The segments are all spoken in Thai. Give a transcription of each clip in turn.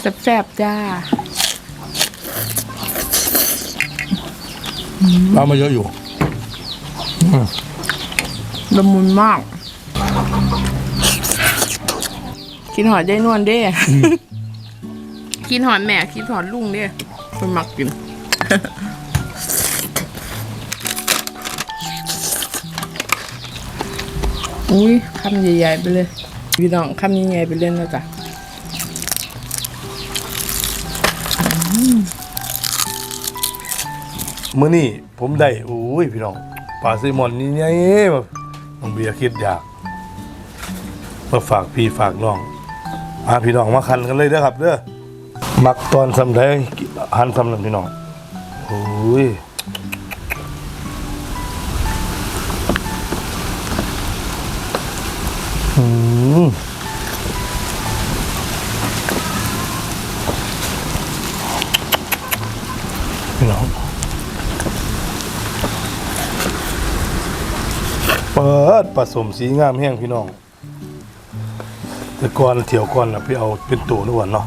แซ่บๆจ้าปลามาเยอะอยู่ละมุนมาก กินหอดได้นวลเด้ กินหอดแม่ กินหอดลุงเด้เป็นมักกิน อุ้ยคำใหญ่ๆไปเลย พี่น้องคำใหญ่ๆไปเล่นแล้วจ้ะ มื้อนี้ผมได้โอ้ยพี่น้องปลาซลมอนนี่ไงแบบน้องเบียร์คิดอยากมาฝากพี่ฝากน้องมาพี่น้องมาคันกันเลยเด้อครับเด้อมักตอนสำได้หันสำนันพี่น้องโอ้ยอืม เปิดผสมสีงามแห้งพี่น้อง แต่ก่อนเที่ยวก่อนนะพี่เอาเป็นตัวนวนเนาะ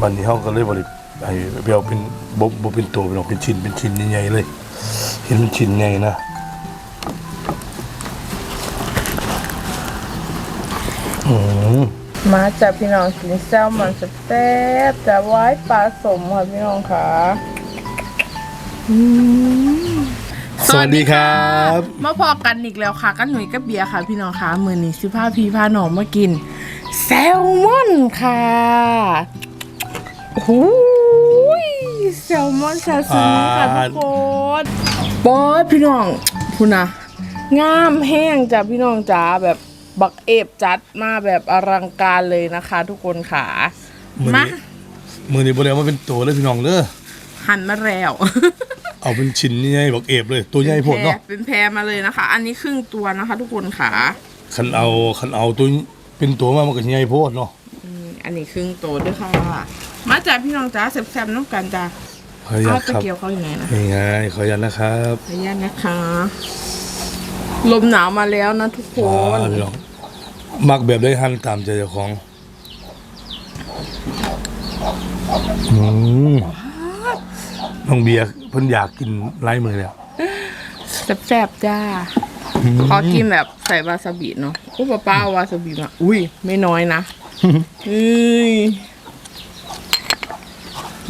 บันนี้เขาก็เลยบริไอ้เอาเป็นบบเป็นตัวพี่น้องเป็นชิ้นเป็นชิ้นใหญ่ๆเลย เห็นเป็นชิ้นใหญ่นะอืมมาจากพี่น้องกินแซลมอนแซ่บจะไว้ปลาสมค่ะพี่น้องค่ะอืม สวัสดีครับมาพอกันอีกแล้วค่ะกันหนุ่ยกับเบียร์ค่ะ พี่น้องค่ะมือนี้สิพาพี่พาน้องมากิน แซลมอนค่ะหูยแซลมอนซาซิมิค่ะทุกคนบอสพี่น้องคุณนะงามแห้งจ้ะพี่น้องจ๋าแบบบักเอฟจัดมาแบบอลังการเลยนะคะ ทุกคนค่ะ มือมานี้มือนี้บริเอามาเป็นตัวเลยพี่น้องเด้อ หันมาแล้วเอาเป็นชิ้นใหญ่ๆบอกเอฟเลย ตัวใหญ่โพดเนาะเป็นแพรมาเลยนะคะ อันนี้ครึ่งตัวนะคะ ทุกคนค่ะคันเอาคันเอาตัวเป็นตัวมามันก็ใหญ่โพดเนาะอืมอันนี้ครึ่งตัวด้วยค่ะมาจากพี่น้องจ้าแซ่บๆน้ำกันจ้าขออนุญาเอาตตะครับเกียวเขาอย่างไงนะนี่ไงขออนุญาตนะครับขออนุญาตนะคะ ลมหนาวมาแล้วนะทุกคอ๋อนพี่น้องมักแบบได้หั่นตามใจเจ้าของอืม น้องเบียร์เพิ่นอยากกินไล่มือแล้วแซ่บๆจ้า ขอกินแบบใส่วาซาบิเนาะอุ้ป้าป้าเอาวาซาบิมาอุ้ย ไม่น้อยนะเอ้ย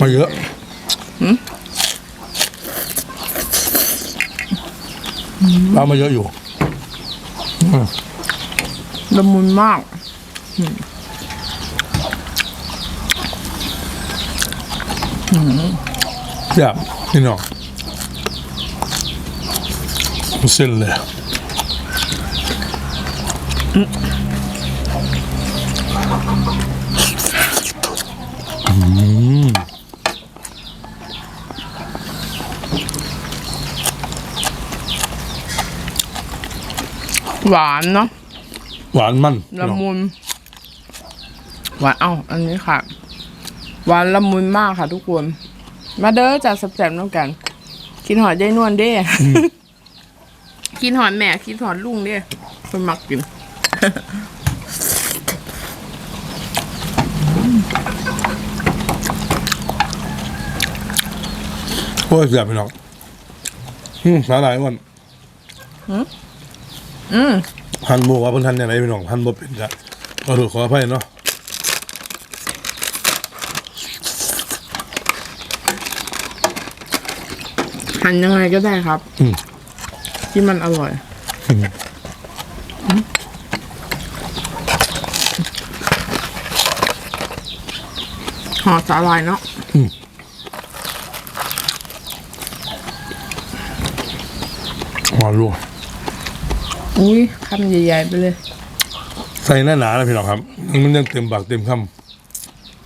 มาเยอะหืมเอามาเยอะอยู่ละมุนมาก แซ่บพี่น้องเส้นเลยหวานเนาะหวานมันพี่ละน้องมุนหวานเอ้าอันนี้ค่ะ หวานละมุนมากค่ะทุกคน มาเด้อจากแซ่บๆน้ำกัน กินหอดได้นวลเด้กินหอดแม่กินหอดลุงเด้เป็นมักกินโอ้ยแซ่บพี่น้องอืมสาหร่ายมันอืมหั่นหมูว่าเพิ่นหั่นอย่างไรพี่น้องหั่นบ่เป็นจ้ะขอโทษขออภัยเนาะ หั่นยังไงก็ได้ครับ อืม ที่มันอร่อย ห่อสาหร่ายเนาะหอมลวกอุ้ยคำใหญ่ๆไปเลย ใส่หน้าหนาๆนะพี่น้องครับ มันยังเต็มปากเต็มค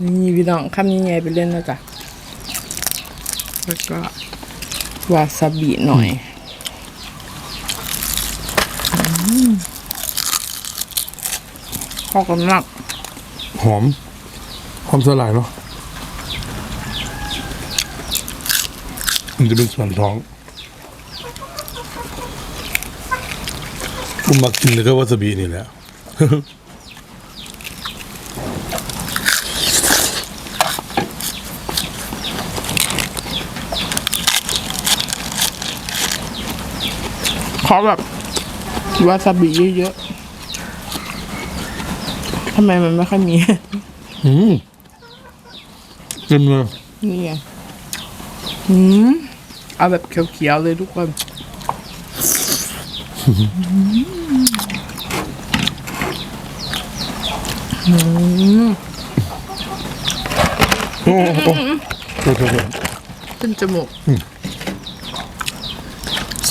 นี่พี่น้องคำใหญ่ๆไปเล่นนะจ๊ะแล้วก็ วาซาบิหน่อยมเข้ากันมากหอมหอมสลายเนาะมันจะเป็นส่วนท้องผมมักกินเลยก็วาซาบินี่แหละ อแบบวาซาบิเยอะๆทำไมมันไม่ค่อยมี อืมเต็มเลยนี่ไงอืมเอาแบบเขียวๆเลยทุกคนโอ้โหโอ้โหโอ้โหขึ้นจมูก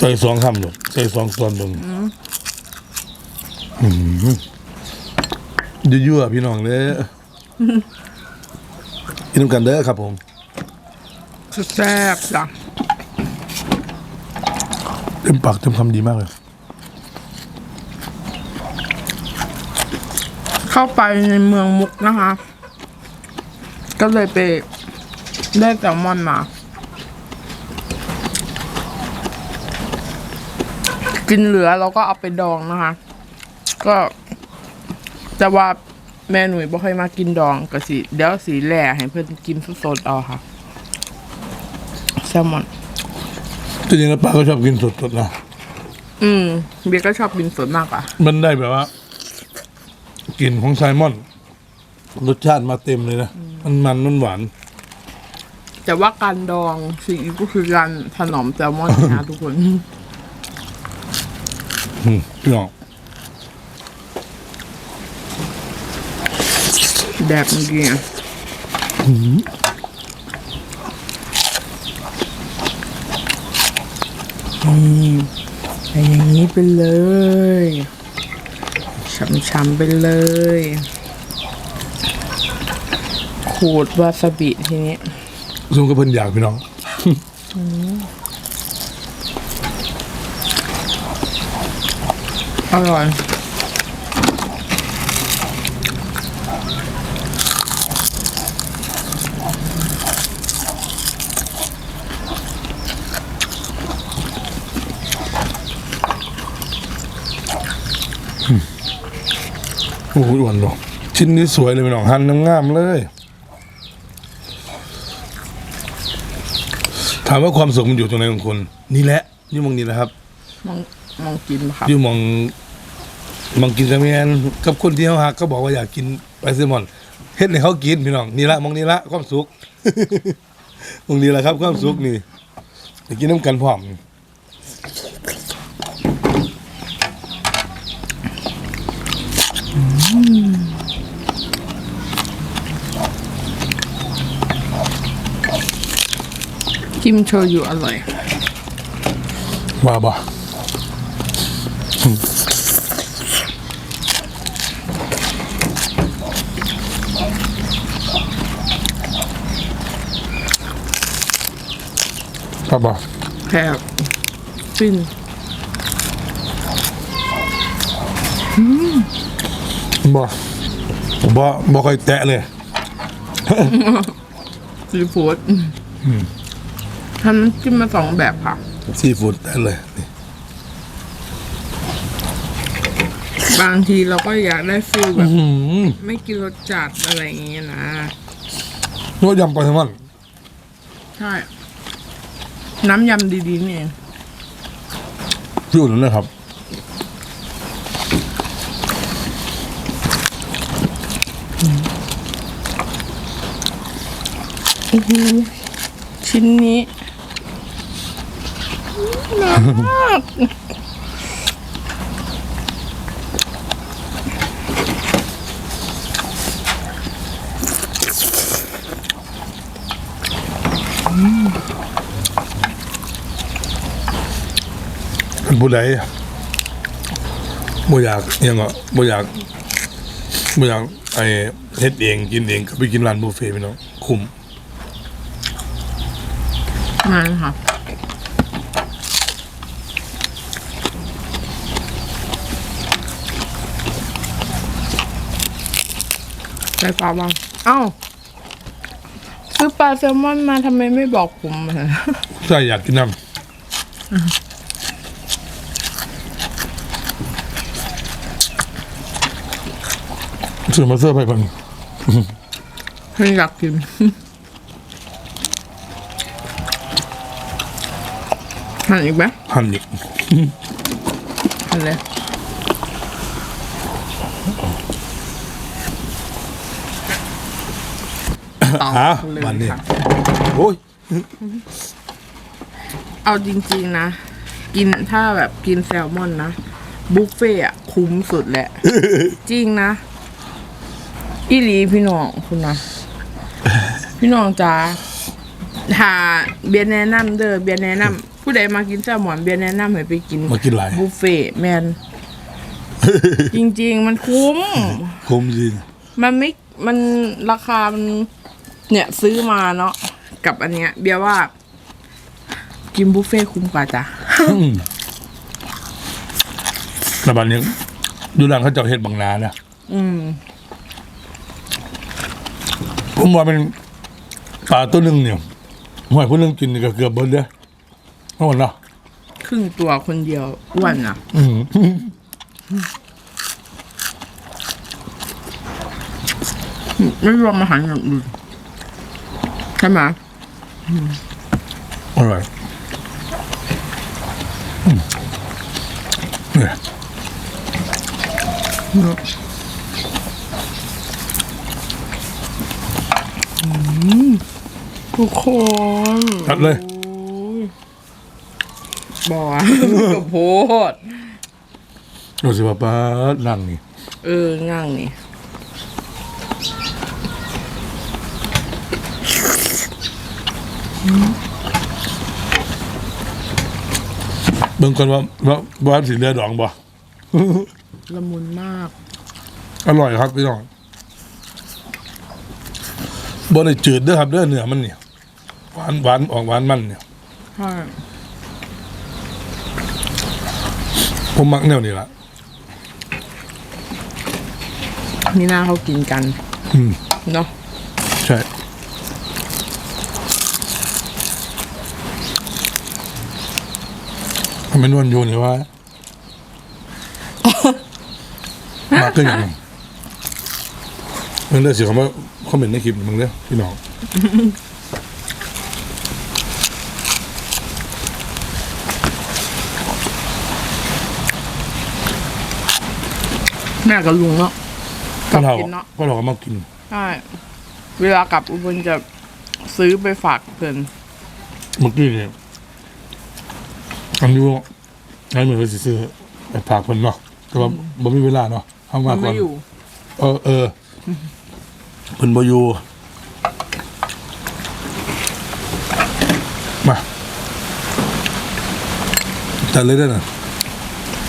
ใส่สองคำหนูใส่สองส่วนลงอืมยั่วๆพี่น้องเด้อกินน้ำกันเด้อครับผมแซ่บจ้ะเต็มปากเต็มคำดีมากเลย เข้าไปในเมืองมุกนะคะ ก็เลยไปได้แซลมอนมา กินเหลือเราก็เอาไปดองนะคะ ก็จะว่าแม่หนุ่ยบ่ค่อยมากินดองก็สิเดี๋ยวสีแหล่ให้เพื่อนกินสดๆเอาค่ะแซลมอนจริงๆแล้วป้าก็ชอบกินสดๆนะอืมเบียร์ก็ชอบกินสดมากกว่ามันได้แบบว่ากลิ่นของไซมอนรสชาติมาเต็มเลยนะ มันมันมันหวาน แต่ว่าการดองซีอิ๊วก็คือการถนอมแซลมอนนะทุกคน อืมพี่น้องแบบเมื่อกี้อะนี่ไปอย่างนี้ไปเลยช้ำๆไปเลยขูดวาซาบิทีนี้ซุ่มก็เพิ่นอยากพี่น้อง อร่อยโอ้โหอ้วนเนาะชิ้นนี้สวยเลยพี่น้องหันงามๆเลย ถามว่าความสุขมันอยู่ตรงไหนของคุณ นี่แหละอยู่มองนี้แหละครับ มองมองกินครับอยู่หมองหมองกินกระเมียนกับคนที่เขาหักก็บอกว่าอยากกินไปซมอนเฮ็ดให้เขากินพี่น้องนี่ละหมองนี้ละความสุข หมองนี้แหละครับความสุขนี่ไปกินน้ำกันพร้อมจิ้มโชยุอร่อย ว่าบ่ ว่าบ่แซ่บฟินบ่บ่บ่ค่อยแตะเลยซีฟู้ดทำน้ำจิ้มมาสองแบบค่ะ ซีฟู้ดแตะเลย บางทีเราก็อยากได้ฟิลแบบอืมไม่กินรสจัดอะไรอย่างเงี้ยนะนวดยำปลาแซลมอนใช่ น้ำยำดีๆนี่เองพี่อุ่นนะครับ ชิ้นนี้น่ารัก ผู้ใดบ่อยากอิหยังก็บ่อยากบ่อยากไอ้เฮ็ดเองกินเองก็ไปกินร้านบุฟเฟ่ต์พี่น้องคุ้มนั่นค่ะใส่ปลาบ้างเอ้าซื้อปลาแซลมอนมาทำไมไม่บอกผมอะใช่อยากกินน้ำ ซื้อมาเสื้อไปก่อนเพิ่งอยากกินหั่นอีกไหมหั่นอีกอันเลยต่ออะเลยวันนี้ค่ะโอ้ยเอาจริง ๆ นะ กินถ้าแบบกินแซลมอนนะ บุฟเฟ่อะคุ้มสุดแหละ จริงนะ อีหลีพี่น้องคุณนะพี่น้องจ้าถ้าเบียร์แนะนำเด้อเบียร์แนะนำผู้ใดมากินแซลมอนเบียร์แนะนำให้ไปกินมากินหลาย บุฟเฟ่แมน จริง ๆ มันคุ้ม คุ้มจริงมันไม่ มันราคา มันเนี่ยซื้อมาเนาะกับอันเนี้ย เบียร์ว่า กินบุฟเฟ่ต์คุ้มกว่าจ้ะอืมแต่บัดนี้ดูร้านเขาเจ้าเฮ็ดบางนาเนี่ยอืม ผมว่าเป็นปลาตัวหนึ่งเนี่ยหอยผู้หนึงกินนี่ก็เกือบเบิดเลยทั้งหมดเนาะครึ่งตัวคนเดียวอ้วนอะ อืมไม่รวมอาหารอย่างอื่นใช่ไหมอร่อยอืมเนี่ย ทุกคนตัดเลยบอกับโพดดูสิว่าปลานั่งนี่ เออง่างนี่เบิ่งก่อนว่าว่าว่าสีเรือดองบ่ละมุนมาก อร่อยครับพี่น้อง บ่ได้จืดเด้อครับเด้อเนื้อมันเนี่ยหวานหวานออกหวานมันเนี่ย ใช่ผมมักแนวนี้ล่ะนี่น่าเขากินกันอืม เนาะใช่ทำไมนวลอยู่นี่วะมากขึ้นอย่างหนึ่งมึงได้สิคำว่า คอมเมนต์ในคลิปมึงเด้อพี่น้องแม่กับลุงเนาะกก็ลับเรากินเนาะก็เราก็มากิน ใช่เวลากลับอุบลจะซื้อไปฝากเพื่อนเมื่อกี้เนี่ยอันนี้ว่าไอ้เหมือนว่าสิซื้อไปฝากคนเนาะแต่ว่าบ่มีเวลาเนาะทำมัมานก่อไม่นอยู่ เออเออ เพิ่นบ่อยู่มาจัดเลยได้อน่ะ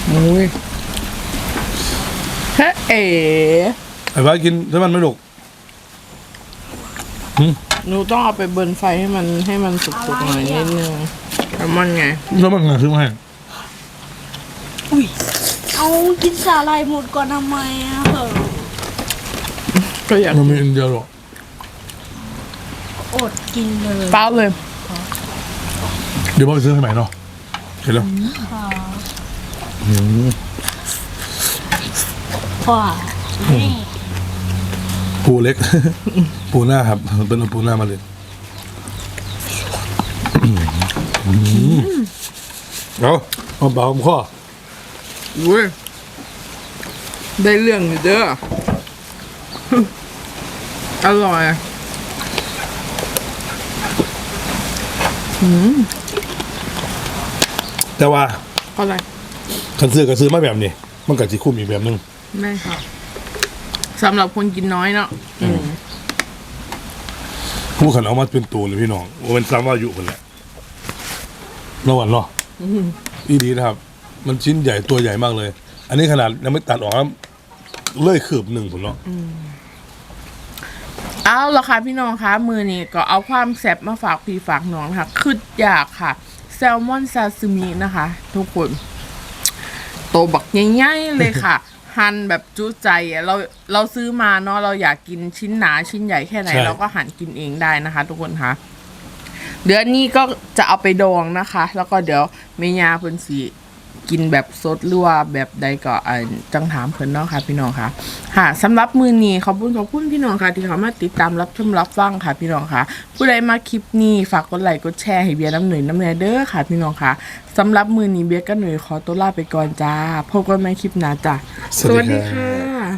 โอ้ยเฮ้เอ๋ไอ้ว่ากินถ้ามันไม่หลกหนูต้องเอาไปเบิร์นไฟให้มันให้มันสุกๆหน่อยนิดนึงแล้วมันไง แล้วมันไงซื้อมาให้เอากินสาหร่ายหมดก่อนทำไมอะเหอะ ก็อยากมันมีอันเดียวหรอกอดกินเลยเป้าเลย เดี๋ยวพ่อไปซื้อให้ใหม่เนาะเห็นแล้วค่ะอืมว้านี่ปูเล็ก ปูหน้าครับ เป็นเอาปูหน้ามาเลยอืมเอาเอาเบาผมข้ออุ้ยได้เรื่องอยู่เด้อ อร่อยแต่ว่าอะไรคันซื้อก็ซื้อมาแบบนี้มันก็สิคุ้มอีกแบบนึงแม่ค่ะสำหรับคนกินน้อยเนาะอืมผู้ขันเอามาเป็นตัวเลยพี่น้องว่ามันซ้ำว่าอยู่คนแหละระหว่างเนาะอีดีนะครับ มันชิ้นใหญ่ตัวใหญ่มากเลย อันนี้ขนาดยังไม่ตัดออกนะเลื่อยคืบหนึ่งผมเนาะ เอาละค่ะพี่น้องคะมือนี้ก็เอาความแซ่บมาฝากพี่ฝากน้องนะคะคืออยากค่ะ แซลมอนซาซิมินะคะ ทุกคน โตบักใหญ่ๆเลยค่ะ หั่นแบบจุใจอะเราเราซื้อมาเนาะเราอยากกินชิ้นหนาชิ้นใหญ่แค่ไหนเราก็หั่นกินเองได้นะคะ ทุกคนคะเดี๋ยวนี้ก็จะเอาไปดองนะคะ แล้วก็เดี๋ยวเมยาเพิ่นสี กินแบบสดหรือว่าแบบใดก็อ่าจังถามเพิ่นเนาะค่ะ พี่น้องค่ะ ค่ะสำหรับมือนี้ขอบคุณขอบคุณพี่น้องค่ะ ที่เขามาติดตามรับชมรับฟังค่ะ พี่น้องค่ะ ผู้ใดมาคลิปนี้ฝากกดไลค์กดแชร์ให้เบียร์น้ำหนึ่งน้ำเนยเด้อค่ะ พี่น้องค่ะสำหรับมือนี้เบียร์กับหนุ่ยขอตัวลาไปก่อนจ้าพบกันใหม่คลิปหน้าจ้าสวัสดีครับค่ะ